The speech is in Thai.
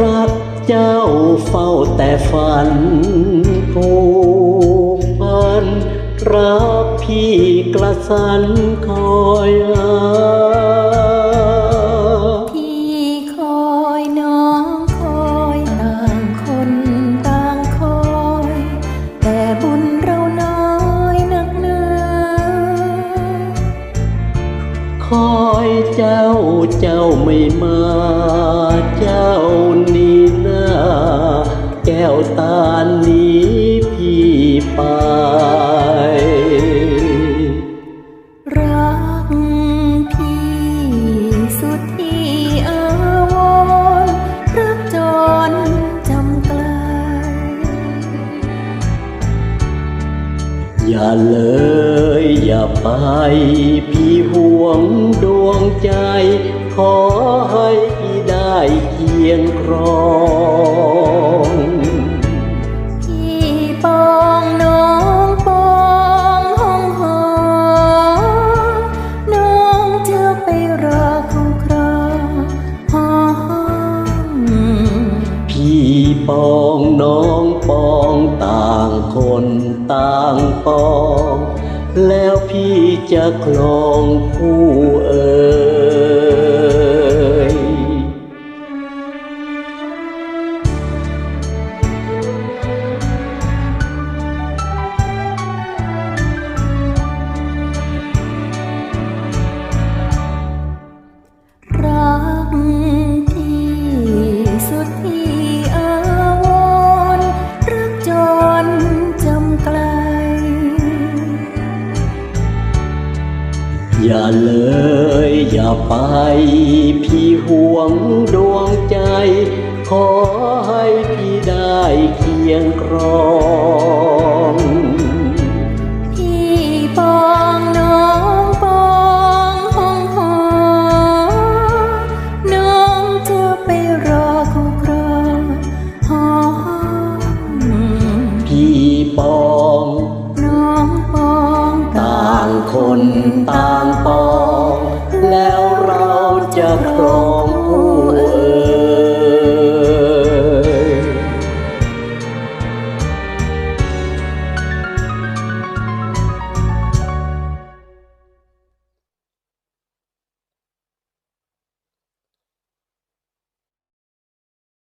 รักเจ้าเฝ้าแต่ฝันผูกพันรักพี่กระสันคอยหาพี่คอยน้องคอยต่างคนต่างคอย แต่บุญเราน้อยนักหนาคอยเจ้าเจ้าไม่มาเจ้า อย่าเลย อย่าไป พี่ห่วงดวงใจ ขอให้พี่ได้เคียงครองพี่ปอ พี่ปองน้องปองต่างคนต่างปอง แล้วพี่จะคลองผู้เอ่ย อย่าเลยอย่าไปพี่ห่วงด คนต่างปองแล้วเราจะครอง